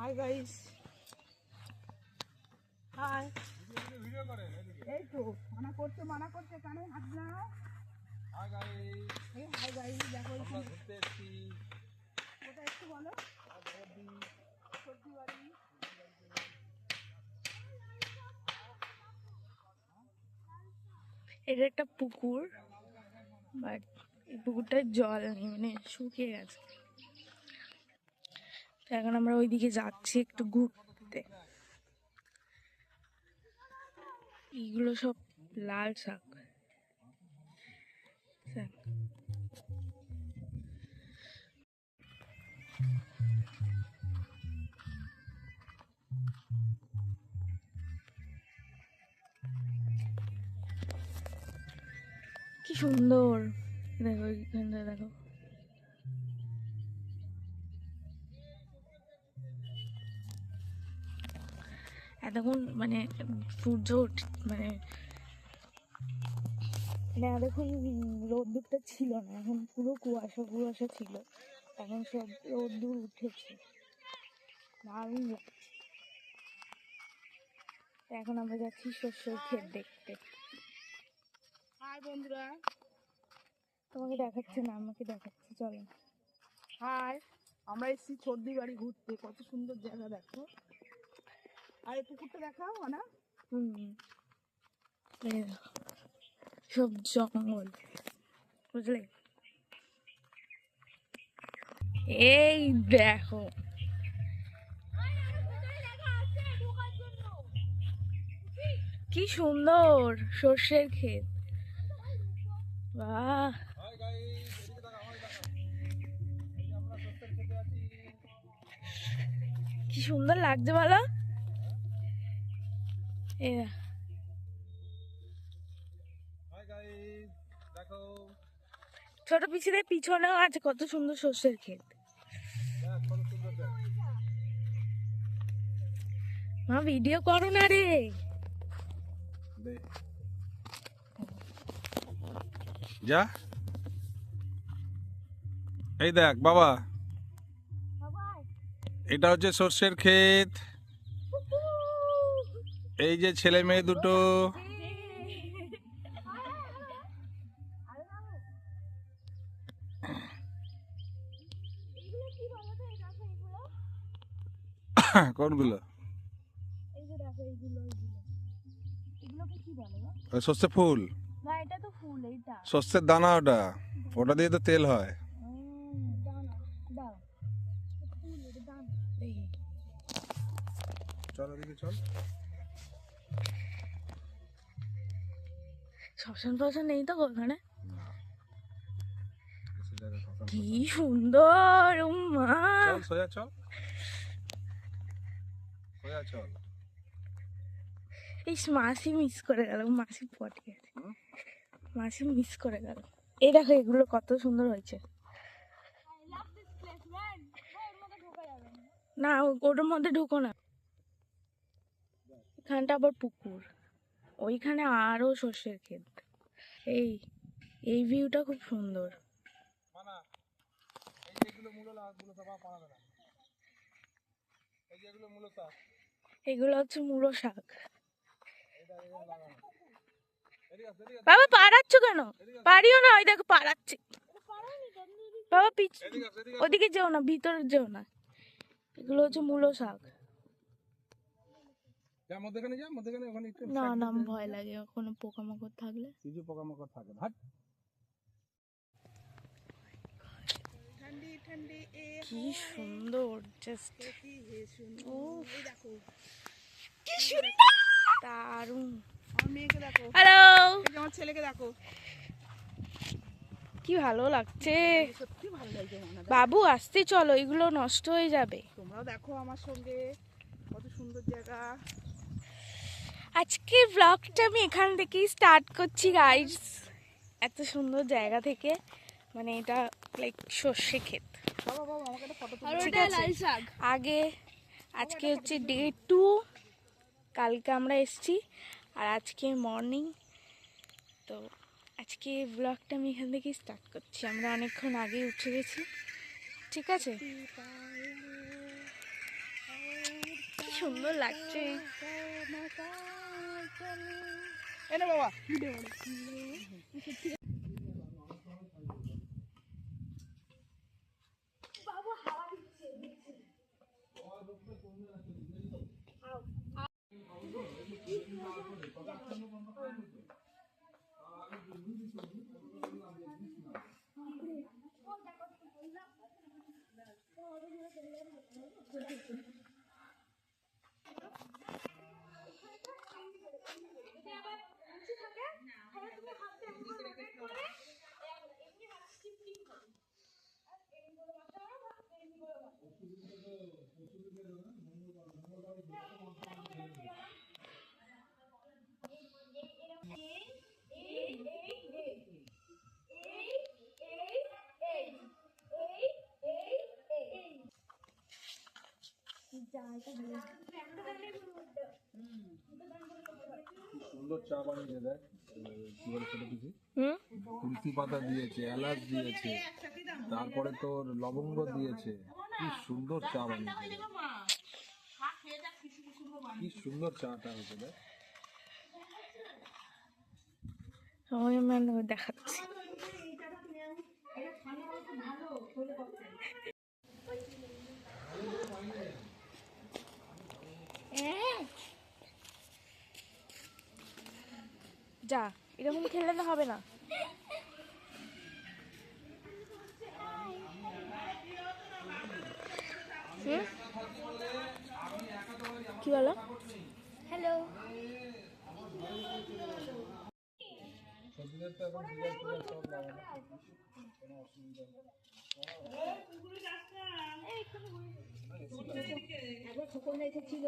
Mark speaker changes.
Speaker 1: Hi guys hi এই তো মানা করছে মানা করছে কানে হাত না এই হাই গাইস দেখো এখানে কোথায় একটু বলো সবজি বাড়ি
Speaker 2: এটা একটা পুকুর বাট পুকুরটার জল নেই মানে শুকিয়ে গেছে। তো এখন আমরা ওইদিকে যাচ্ছি একটু ঘুরতে। এইগুলো সব লাল শাক। শাক। কি সুন্দর। দেখো এইখানটা দেখো। এতক্ষণ মানে সূর্য মানে মানে এতক্ষণ রোদ্দুরটা ছিল না, এখন পুরো কুয়াশা কুয়াশা ছিল। এখন সব রোদ্দুর উঠেছে। দারুণ এখন আমরা যাচ্ছি শস্যের ক্ষেত দেখতে।
Speaker 1: বন্ধুরা।
Speaker 2: তোমাকে দেখাচ্ছে না আমাকে দেখাচ্ছে চলো।
Speaker 1: হাই আমরা এসেছি সর্দি বাড়ি ঘুরতে। কত সুন্দর জায়গা দেখো। আর এই পুকুরটা দেখাও না
Speaker 2: হুম। সব জঙ্গল বুঝলে? এই দেখো। কি সুন্দর সর্ষের ক্ষেত। বাহ। কি সুন্দর লাগছে বলো? এই ছোট পিছিয়ে পিছনেও আছে কত সুন্দর সর্ষের ক্ষেত। মা ভিডিও করো না রে।
Speaker 3: যা। এই দেখ বাবা। এটা হচ্ছে সর্ষের ক্ষেত। এই যে ছেলে মেয়ে দুটো। কোনগুলো? সর্ষে ফুল।
Speaker 2: না এটা তো ফুল এইটা।
Speaker 3: সর্ষের দানা ওটা। ওটা দিয়ে তো তেল হয়। চল
Speaker 2: ফশান নেই তো ওখানে? কি সুন্দর উম্মা।
Speaker 3: চল সোজা চল। সোজা চল।
Speaker 2: এই মাসি মিস করে গেল মাসি পটে গেছে। মাসি মিস করে গেল। এই দেখো এগুলো কত সুন্দর হয়েছে। না ওটার মধ্যে ঢুকো না। এখানটা আবার পুকুর। ওইখানে আরও সর্ষের ক্ষেত। এই এই ভিউটা খুব সুন্দর।
Speaker 3: এগুলো হচ্ছে মূলো লাগগুলো সব পাওয়া না এই যেগুলো মূলো শাক
Speaker 2: এগুলো হচ্ছে মুড়ো শাক
Speaker 3: এদিকে আস, এদিকে আস,
Speaker 2: বাবা পাড়াচ্ছ কেন? পারিও না ওই দেখো পাড়াচ্ছে। বাবা পিছ। ওদিকে যেও না ভিতরে যেও না। এগুলো হচ্ছে মূলো শাক।
Speaker 3: যা মধ্যখানে যা মধ্যখানে ওখানে একটু
Speaker 2: না না ভয় লাগে কোনো পোকামাকড় থাকলে।
Speaker 3: কিছু পোকামাকড় থাকে
Speaker 2: কি সুন্দর জাস্ট
Speaker 1: দেখো
Speaker 2: কি সুন্দর! দারুণ।
Speaker 1: মেয়েকে দেখো।
Speaker 2: হ্যালো
Speaker 1: আমার ছেলেকে দেখো।
Speaker 2: কি ভালো লাগছে।
Speaker 1: সত্যি ভালো লাগছে
Speaker 2: বাবু আসতে চলো এগুলো নষ্ট হয়ে যাবে।
Speaker 1: তোমরাও দেখো আমার সঙ্গে কত সুন্দর জায়গা।
Speaker 2: আজকের ব্লগটা আমি এখান থেকেই স্টার্ট করছি গাইস এত সুন্দর জায়গা থেকে মানে এটা লাইক সর্ষে ক্ষেত।
Speaker 1: বাবা বাবা আমাকে একটা ফটো
Speaker 2: আর ওটা লাল শাক। আগে আজকে হচ্ছে ডে টু কালকে আমরা এসছি আর আজকে মর্নিং তো আজকে ব্লগটা আমি এখান থেকেই স্টার্ট করছি। আমরা অনেকক্ষণ আগে উঠে গেছি। ঠিক আছে? সুন্দর লাগছে।
Speaker 1: এনে বাবা
Speaker 3: সুন্দর চা তুলসী পাতা দিয়েছে এলাচ দিয়েছে তারপরে তোর লবঙ্গ দিয়েছে। কি সুন্দর চা বানিয়েছে কি সুন্দর চাটা হয়েছে দেখ।
Speaker 2: দেখাচ্ছি। যা এরকম খেললে তো হবে না। হুম? কি বলো? হ্যালো।
Speaker 4: একবার খোকন এসেছিল